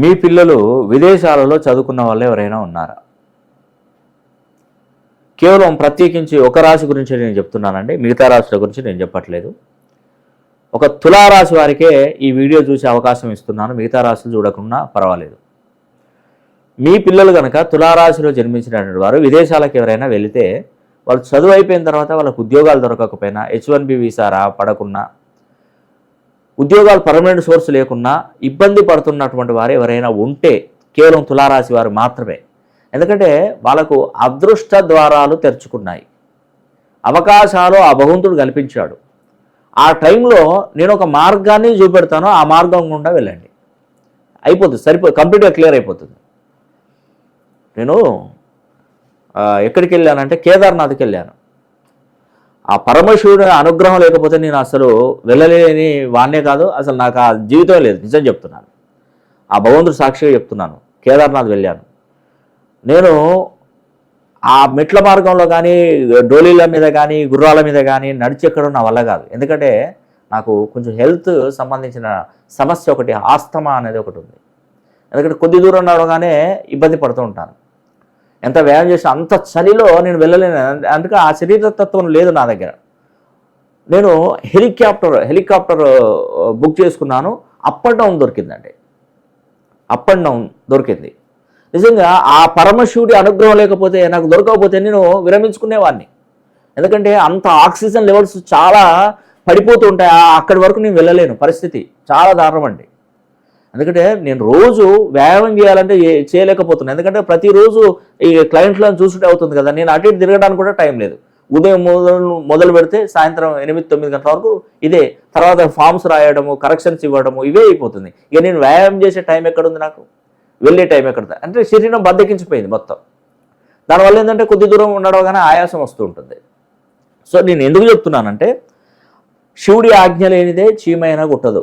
మీ పిల్లలు విదేశాలలో చదువుకున్న వాళ్ళు ఎవరైనా ఉన్నారా? కేవలం ప్రత్యేకించి ఒక రాశి గురించి నేను చెప్తున్నానండి. మిగతా రాశుల గురించి నేను చెప్పట్లేదు. ఒక తులారాశి వారికే ఈ వీడియో చూసే అవకాశం ఇస్తున్నాను. మిగతా రాశులు చూడకుండా పర్వాలేదు. మీ పిల్లలు కనుక తులారాశిలో జన్మించినటువంటి వారు విదేశాలకు ఎవరైనా వెళితే వాళ్ళు చదువు అయిపోయిన తర్వాత వాళ్ళకు ఉద్యోగాలు దొరకకపోయినా హెచ్ వన్ బి వీసా రా పడకున్నా ఉద్యోగాలు పర్మనెంట్ సోర్స్ లేకున్నా ఇబ్బంది పడుతున్నటువంటి వారు ఎవరైనా ఉంటే కేవలం తులారాశి వారు మాత్రమే. ఎందుకంటే వాళ్ళకు అదృష్ట ద్వారాలు తెరుచుకున్నాయి. అవకాశాలు ఆ భగవంతుడు కల్పించాడు. ఆ టైంలో నేను ఒక మార్గాన్ని చూపెడతాను ఆ మార్గం గుండా వెళ్ళండి. అయిపోతుంది సరిపో కంప్లీట్గా క్లియర్ అయిపోతుంది. నేను ఎక్కడికి వెళ్ళానంటే కేదార్నాథ్కి వెళ్ళాను. ఆ పరమశివుడి అనుగ్రహం లేకపోతే నేను అసలు వెళ్ళలేని వాణ్ణే కాదు అసలు నాకు ఆ జీవితం లేదు నిజం చెప్తున్నాను. ఆ భగవంతుడు సాక్షిగా చెప్తున్నాను కేదార్నాథ్ వెళ్ళాను. నేను ఆ మెట్ల మార్గంలో కానీ డోలీల మీద కానీ గుర్రాల మీద కానీ నడిచి ఎక్కడం నా వల్ల కాదు. ఎందుకంటే నాకు కొంచెం హెల్త్ సంబంధించిన సమస్య ఒకటి ఆస్తమా అనేది ఒకటి ఉంది. ఎందుకంటే కొద్ది దూరం నడవగానే ఇబ్బంది పడుతూ ఉంటాను. ఎంత వ్యాయామం చేసి అంత చలిలో నేను వెళ్ళలేను. అందుకే ఆ శరీర తత్వం లేదు నా దగ్గర. నేను హెలికాప్టర్ హెలికాప్టర్ బుక్ చేసుకున్నాను. అప్ అండ్ డౌన్ దొరికిందండి. అప్ అండ్ డౌన్ దొరికింది. నిజంగా ఆ పరమశివుడి అనుగ్రహం లేకపోతే నాకు దొరకకపోతే నేను విరమించుకునేవాడిని ఎందుకంటే అంత ఆక్సిజన్ లెవెల్స్ చాలా పడిపోతూ ఉంటాయి. అక్కడి వరకు నేను వెళ్ళలేను. పరిస్థితి చాలా దారుణం అండి. ఎందుకంటే నేను రోజు వ్యాయామం చేయాలంటే చేయలేకపోతున్నాను ఎందుకంటే ప్రతిరోజు ఈ క్లయింట్లను చూసుకుంటే అవుతుంది కదా. నేను అటు ఇటు తిరగడానికి కూడా టైం లేదు. ఉదయం మొదలు మొదలు పెడితే సాయంత్రం ఎనిమిది తొమ్మిది గంటల వరకు ఇదే. తర్వాత ఫామ్స్ రాయడము కరెక్షన్స్ ఇవ్వడము ఇవే అయిపోతుంది. ఇక నేను వ్యాయామం చేసే టైం ఎక్కడుంది నాకు? వెళ్ళే టైం ఎక్కడ అంటే శరీరం బద్దకించిపోయింది మొత్తం. దానివల్ల ఏంటంటే కొద్ది దూరం ఉండడం ఆయాసం వస్తూ ఉంటుంది. సో నేను ఎందుకు చెప్తున్నానంటే శివుడి ఆజ్ఞ లేనిదే చీమైనా కుట్టదు.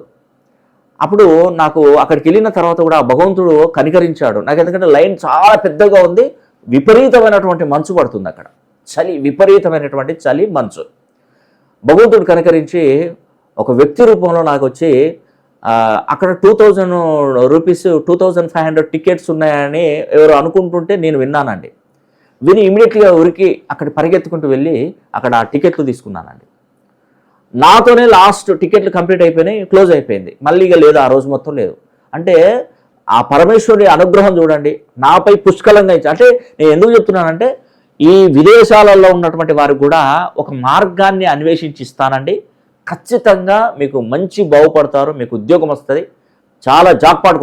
అప్పుడు నాకు అక్కడికి వెళ్ళిన తర్వాత కూడా భగవంతుడు కనికరించాడు. నాకు ఎందుకంటే లైన్ చాలా పెద్దగా ఉంది. విపరీతమైనటువంటి మంచు పడుతుంది అక్కడ. చలి విపరీతమైనటువంటి చలి మంచు భగవంతుడు కనికరించి ఒక వ్యక్తి రూపంలో నాకు వచ్చి అక్కడ two thousand rupees two thousand five hundred tickets ఉన్నాయని ఎవరు అనుకుంటుంటే నేను విన్నానండి. విని ఇమీడియట్గా ఉరికి అక్కడ పరిగెత్తుకుంటూ వెళ్ళి అక్కడ ఆ టికెట్లు తీసుకున్నానండి. నాతోనే లాస్ట్ టికెట్లు కంప్లీట్ అయిపోయినాయి క్లోజ్ అయిపోయింది. మళ్ళీ ఇక లేదు ఆ రోజు మొత్తం లేదు. అంటే ఆ పరమేశ్వరుడి అనుగ్రహం చూడండి నాపై పుష్కలంగా ఇచ్చి అంటే నేను ఎందుకు చెప్తున్నానంటే ఈ విదేశాలలో ఉన్నటువంటి వారు కూడా ఒక మార్గాన్ని అన్వేషించి ఇస్తానండి ఖచ్చితంగా మీకు మంచి బాగుపడతారు మీకు ఉద్యోగం వస్తుంది. చాలా జాక్పాట్